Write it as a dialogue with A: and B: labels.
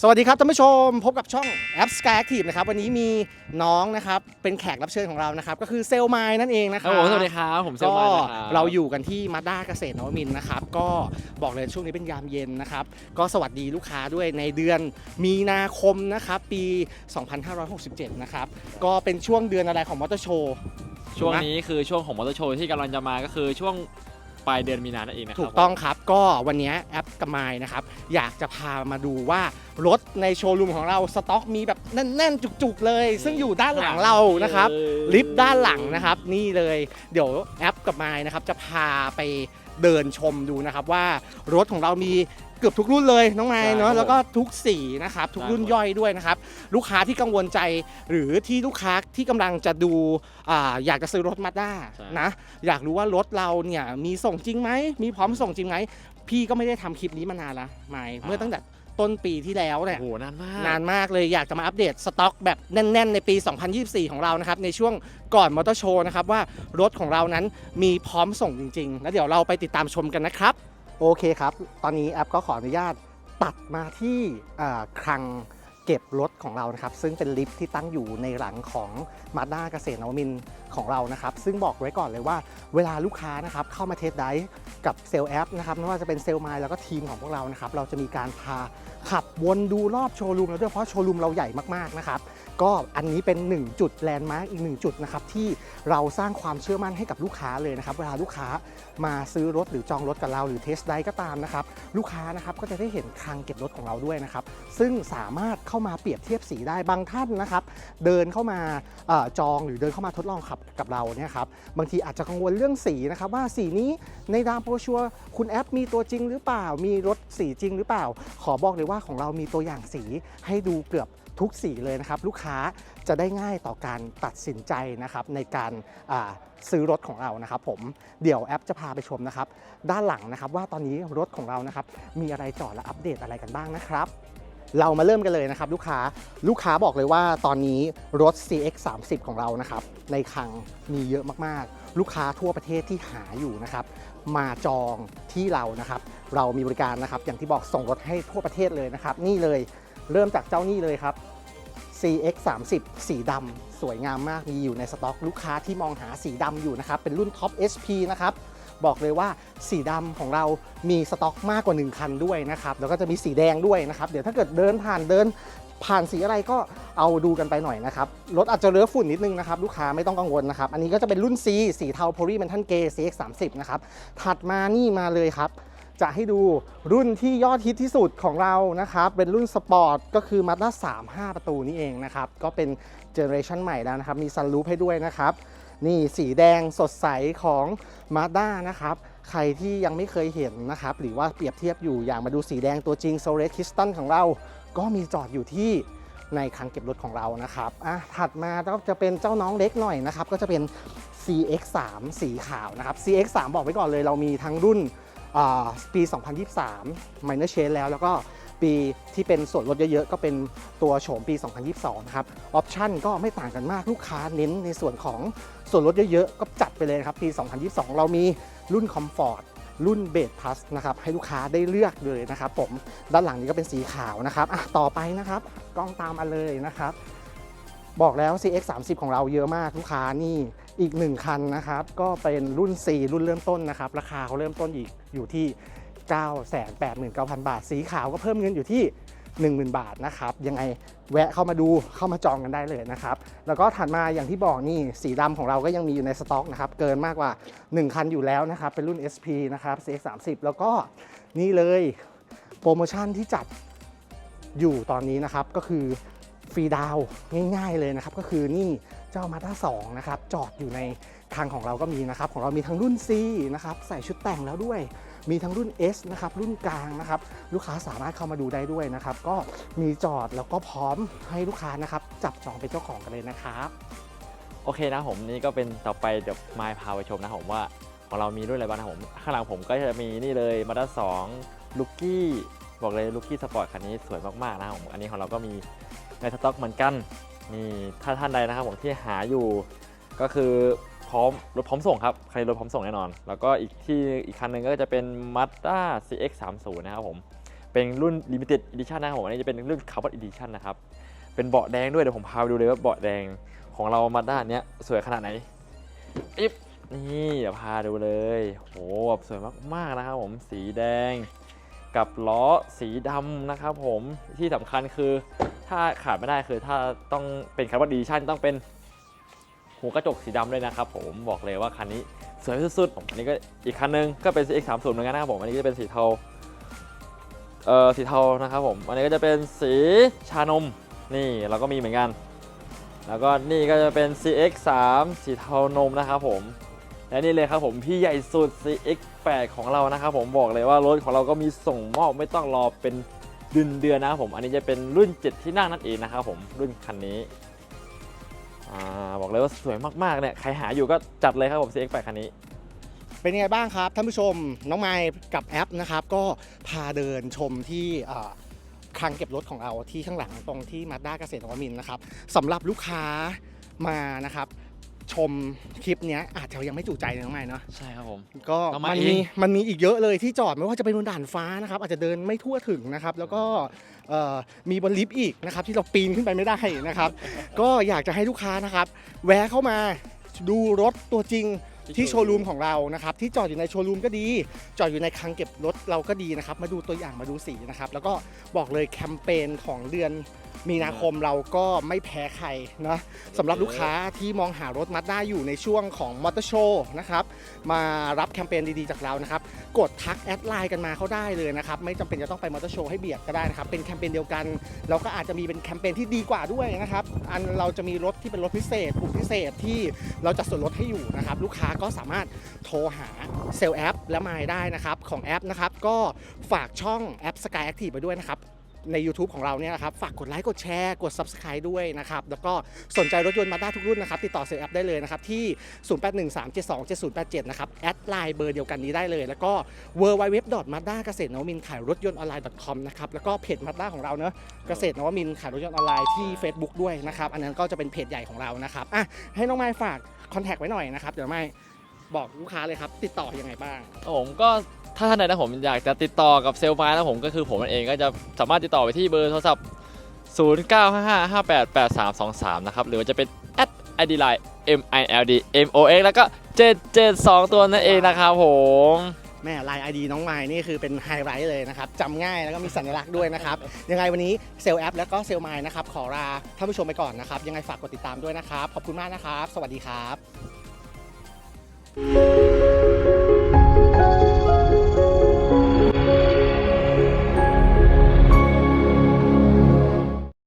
A: สวัสดีครับท่านผู้ชมพบกับช่องแอป Sky Active นะครับวันนี้มีน้องนะครับเป็นแขกรับเชิญของเรานะครับก็คือเซลไมล์นั่นเองนะค
B: ค
A: รั
B: รับบผมสวัสดีครับผมเซล
A: ก็
B: มานนะครับ
A: เราอยู่กันที่มาด้าเกษตรนวมินทร์นะครับก็บอกเลยช่วงนี้เป็นยามเย็นนะครับก็สวัสดีลูกค้าด้วยในเดือนมีนาคมนะครับปี 2567 นะครับก็เป็นช่วงเดือนอะไรของมอเตอร์โชว์
B: ช่วงนี้คือช่วงของมอเตอร์โชว์ที่กำลังจะมาก็คือช่วง ปลายเดือนมีนานั่นเองนะครั
A: ถูกต้องครับก็วันนี้แอปกับไมล์นะครับอยากจะพามาดูว่ารถในโชว์รูมของเราสต็อกมีแบบแน่น ๆ จุก ๆ เลย ซึ่งอยู่ด้านหลังเรานะครับลิฟต์ด้านหลังนะครับ นี่เลยเดี๋ยวแอปกับไมล์นะครับจะพาไปเดินชมดูนะครับว่ารถของเรามี เกือบทุกรุ่นเลยน้องไมล์เนาะแล้วก็ทุกสีนะครับทุกรุ่นย่อยด้วยนะครับลูกค้าที่กังวลใจหรือที่ลูกค้าที่กำลังจะดูอาอยากจะซื้อรถมาด้า
B: ใช่
A: นะอยากรู้ว่ารถเราเนี่ยมีส่งจริงไหมมีพร้อมส่งจริงไหมพี่ก็ไม่ได้ทำคลิปนี้มานานละไม่เมื่อตั้งแต่ต้นปีที่แล้วเนี่ย
B: โอ้โหนานมาก
A: นานมากเลยอยากจะมาอัปเดตสต็อกแบบแน่น ๆ ในปี 2024 ของเรานะครับ ในช่วงก่อนมอเตอร์โชว์นะครับ ว่ารถของเรานั้นมีพร้อมส่งจริง ๆ แล้วเดี๋ยวเราไปติดตามชมกันนะครับ โอเคครับ ตอนนี้แอปก็ขออนุญาตตัดมาที่คลังเก็บรถของเรานะครับ ซึ่งเป็นลิฟท์ที่ตั้งอยู่ในหลังของมาด้าเกษตรนวมินของเรานะครับ ซึ่งบอกไว้ก่อนเลยว่าเวลาลูกค้านะครับเข้ามาเทสได้กับเซลล์แอปนะครับไม่ว่าจะเป็นเซลล์ไมล์แล้วก็ทีมของพวกเรานะครับ เราจะมีการพาขับวนดูรอบโชว์รูมเราด้วยเพราะโชว์รูมเราใหญ่มากๆนะครับก็อันนี้เป็น 1 จุดแลนด์มาร์กอีก 1 จุดนะครับที่เราสร้างความเชื่อมั่นให้กับลูกค้าเลยนะครับ เวลาลูกค้ามาซื้อรถหรือจองรถกับเราหรือเทสไดก็ตามนะครับ ลูกค้านะครับก็จะได้เห็นคลังเก็บรถของเราด้วยนะครับ ซึ่งสามารถเข้ามาเปรียบเทียบสีได้บางท่านนะครับ เดินเข้ามาออจองหรือเดินเข้ามาทดลองขับกับเราเนี่ยครับบางทีอาจจะกังวลเรื่องสีนะครับว่าสีนี้ในดามโปรชัวร์คุณแอปมีตัวจริงหรือเปล่ามีรถสีจริงหรือเปล่า ขอบอกเลยว่าว่าของเรามีตัวอย่างสีให้ดูเกือบทุกสีเลยนะครับ ลูกค้าจะได้ง่ายต่อการตัดสินใจนะครับในการาซื้อรถของเรานะครับ ผมเดี๋ยวแอปจะพาไปชมนะครับ ด้านหลังนะครับว่าตอนนี้รถของเรานะครับมีอะไรจอดและอัปเดตอะไรกันบ้างนะครับ เรามาเริ่มกันเลยนะครับลูกค้าลูกค้าบอกเลยว่าตอนนี้รถ CX 3 0ของเรานะครับในคลังมีเยอะมากๆ ลูกค้าทั่วประเทศที่หาอยู่นะครับมาจองที่เรานะครับ เรามีบริการนะครับ อย่างที่บอกส่งรถให้ทั่วประเทศเลยนะครับ นี่เลยเริ่มจากเจ้านี่เลยครับ CX 3 0สีดำสวยงามมากมีอยู่ในสต็อก ลูกค้าที่มองหาสีดำอยู่นะครับ เป็นรุ่น Top SP นะครับ บอกเลยว่าสีดำของเรามีสต็อกมากกว่า 1 คันด้วยนะครับ แล้วก็จะมีสีแดงด้วยนะครับ เดี๋ยวถ้าเกิดเดินผ่านเดินผ่านสีอะไรก็เอาดูกันไปหน่อยนะครับ รถอาจจะเลือฝุ่นนิดนึงนะครับ ลูกค้าไม่ต้องกังวลนะครับ อันนี้ก็จะเป็นรุ่น C สีเทา Poly Mental Grey CX 3 0 นะครับ ถัดมานี่มาเลยครับ จะให้ดูรุ่นที่ยอดฮิตที่สุดของเรานะครับ เป็นรุ่นสปอร์ตก็คือ Mazda 3 5 ประตูนี่เองนะครับ ก็เป็นเจเนอเรชันใหม่แล้วนะครับ มีซันรูฟให้ด้วยนะครับ นี่สีแดงสดใสของ Mazda นะครับ ใครที่ยังไม่เคยเห็นนะครับ หรือว่าเปรียบเทียบอยู่อยากมาดูสีแดงตัวจริง s o l e t Crystal ของเรา ก็มีจอดอยู่ที่ในคังเก็บรถของเรานะครับอะถัดมาก็จะเป็นเจ้าน้องเล็กหน่อยนะครับ ก็จะเป็น CX3 สีขาวนะครับ CX3 บอกไว้ก่อนเลยเรามีทั้งรุ่นอ่าปี 2023 minor change แล้วแล้วก็ ปีที่เป็นส่วนลดเยอะๆ ก็เป็นตัวโฉมปี 2022 นะครับ ออปชั่นก็ไม่ต่างกันมากลูกค้าเน้นในส่วนของส่วนลดเยอะๆ ก็จัดไปเลยครับ ปี 2022 เรามีรุ่น Comfort รุ่นเบสพลัสนะครับให้ลูกค้าได้เลือกเลยนะครับผมด้านหลังนี้ก็เป็นสีขาวนะครับต่อไปนะครับกล้องตามมาเลยนะครับ บอกแล้ว CX 3 0ของเราเยอะมากลูกค้านี่อีก 1 คันนะครับ ก็เป็นรุ่น C รุ่นเริ่มต้นนะครับ ราคาเขาเริ่มต้นอีกอยู่ที่ 989,000 บาท สีขาวก็เพิ่มเงินอยู่ที่ 10,000 บาทนะครับยังไงแวะเข้ามาดูเข้ามาจองกันได้เลยนะครับ แล้วก็ถัดมาอย่างที่บอกนี่สีดำของเราก็ยังมีอยู่ในสต็อกนะครับ เกินมากกว่า 1 คันอยู่แล้วนะครับ เป็นรุ่น SP นะครับ CX 3 0 แล้วก็นี่เลยโปรโมชั่นที่จัดอยู่ตอนนี้นะครับ ก็คือฟรีดาวง่ายๆเลยนะครับ ก็คือนี่เจ้ามาด้า2นะครับ จอดอยู่ในทางของเราก็มีนะครับ ของเรามีทั้งรุ่น C นะครับ ใส่ชุดแต่งแล้วด้วย มีทั้งรุ่น S นะครับรุ่นกลางนะครับลูกค้าสามารถเข้ามาดูได้ด้วยนะครับก็มีจอดแล้วก็พร้อมให้ลูกค้านะครับจับจองเป็นเจ้าของกันเลยนะครับ
B: โอเคนะผมนี่ก็เป็นต่อไปเดี๋ยวมายพาไปชมนะผมว่าของเรามีรุ่นอะไรบ้างนะผมข้างหลังผมก็จะมีนี่เลยมาด้าสองลูกี้บอกเลยลูกี้สปอร์ตคันนี้สวยมากๆนะผมอันนี้ของเราก็มีในสต็อกเหมือนกันนี่ถ้าท่านใดนะครับผมที่หาอยู่ก็คือ พร้อมรถพร้อมส่งครับใครรถพร้อมส่งแน่นอน แล้วก็อีกที่อีกคันหนึ่งก็จะเป็น Mazda CX 3 0 นะครับผมเป็นรุ่น Limited Edition นะครับผมอันนี้จะเป็นรุ่น Carbon Edition นะครับเป็นเบาะแดงด้วยเดี๋ยวผมพาไปดูเลยว่าเบาะแดงของเรามาด้านเนี้ยสวยขนาดไหนอิ๊บนี่เดี๋ยวพาดูเลยโหแบบสวยมากๆนะครับผมสีแดง กับล้อสีดำนะครับผมที่สำคัญคือถ้าขาดไม่ได้คือถ้าต้องเป็นคาร์บอนดีชั่นต้องเป็น หูกระจกสีดำด้วยนะครับผมบอกเลยว่าคันนี้สวยสุดๆผมอันนี้ก็อีกคันนึงก็เป็น CX 3 0 เหมือนกันนะครับผมอันนี้จะเป็นสีเทาเอ่อสีเทานะครับผมอันนี้ก็จะเป็นสีชานมนี่เราก็มีเหมือนกัน แล้วก็นี่ก็จะเป็น CX 3 สีเทานมนะครับผมและนี่เลยครับผมพี่ใหญ่สุด CX8 ของเรานะครับผมบอกเลยว่ารถของเราก็มีส่งมอบไม่ต้องรอเป็นเดือนเดือนๆนะครับผมอันนี้จะเป็นรุ่น 7 ที่นั่งนั่นเองนะครับผมรุ่นคันนี้ อ่าบอกเลยว่าสวยมากๆเนี่ยใครหาอยู่ก็จัดเลยครับผม CX8 คันนี้
A: เป็นยังไงบ้างครับ ท่านผู้ชมน้องไมค์กับแอปนะครับ ก็พาเดินชมที่เอ่อคลังเก็บรถของเราที่ข้างหลังตรงที่มาด้าเกษตรนวมินทร์นะครับสำหรับลูกค้ามานะครับ ชมคลิปเนี้ยอาจจะยังไม่จุใจเลยน้องไมค์เนาะ
B: ใช่ครับผม
A: ก็
B: เอามา
A: มัน
B: เอง
A: มีมันมีอีกเยอะเลยที่จอดไม่ว่าจะเป็นบนด่านฟ้านะครับ อาจจะเดินไม่ทั่วถึงนะครับ แล้วก็เอ่อ มีบนลิฟต์อีกนะครับที่เราปีนขึ้นไปไม่ได้นะครับ ก็อยากจะให้ลูกค้านะครับ แวะเข้ามาดูรถตัวจริงที่โชว์รูมของเรานะครับที่จอดอยู่ในโชว์รูมก็ดี จอดอยู่ในคลังเก็บรถเราก็ดีนะครับ มาดูตัวอย่างมาดูสีนะครับ แล้วก็บอกเลยแคมเปญของเดือน มีนาคมเราก็ไม่แพ้ใครนะสำหรับลูกค้าที่มองหารถมาด้าอยู่ในช่วงของมอเตอร์โชว์นะครับมารับแคมเปญดีๆจากเรานะครับกดทักแอดไลน์กันมาเขาได้เลยนะครับไม่จำเป็นจะต้องไปมอเตอร์โชว์ให้เบียดก็ได้นะครับเป็นแคมเปญเดียวกันเราก็อาจจะมีเป็นแคมเปญที่ดีกว่าด้วยนะครับอันเราจะมีรถที่เป็นรถพิเศษกลุ่มพิเศษที่เราจะส่วนลดให้อยู่นะครับลูกค้าก็สามารถโทรหาเซลล์แอปและมายได้นะครับของแอปนะครับก็ฝากช่องแอป Sky Active ไปด้วยนะครับ ใน YouTube ของเราเนี่ยนะครับฝากกดไลค์กดแชร์กด Subscribe ด้วยนะครับแล้วก็สนใจรถยนต์มาด้าทุกรุ่นนะครับติดต่อเซลล์แอปได้เลยนะครับที่ 0813727087 นะครับแอดไลน์เบอร์เดียวกันนี้ได้เลย แล้วก็ w w w m a d a เกษตรนวมินขายรถยนต์ออนไลน์ .com นะครับแล้วก็เพจมาด้าของเราเนอะเกษตรนวมินขายรถยนต์ออนไลน์ที่ Facebook ด้วยนะครับอันนั้นก็จะเป็นเพจใหญ่ของเรานะครับอะให้น้องไม้ฝากคอนแทคไว้หน่อยนะครับเดี๋ยวไม่บอกลูกค้าเลยครับติดต่อยังไงบ้าง
B: ผมก็ ถ้าท่านใดนะผมอยากจะติดต่อกับเซลล์มานะผมก็คือผมเองก็จะสามารถติดต่อไปที่เบอร์โทรศัพท์ 0955588323 นะครับ หรือว่าจะเป็น id line mild mox แล้วก็ 772 ตัวนั่นเองนะครับผม
A: แม่ลาย ID น้องไม้นี่คือเป็นไฮไลท์เลยนะครับจำง่ายแล้วก็มีสัญลักษณ์ด้วยนะครับ ยังไงวันนี้เซลล์แอปแล้วก็เซลล์ไม้นะครับ ขอลาท่านผู้ชมไปก่อนนะครับ ยังไงฝากกดติดตามด้วยนะครับ ขอบคุณมากนะครับ สวัสดีครับ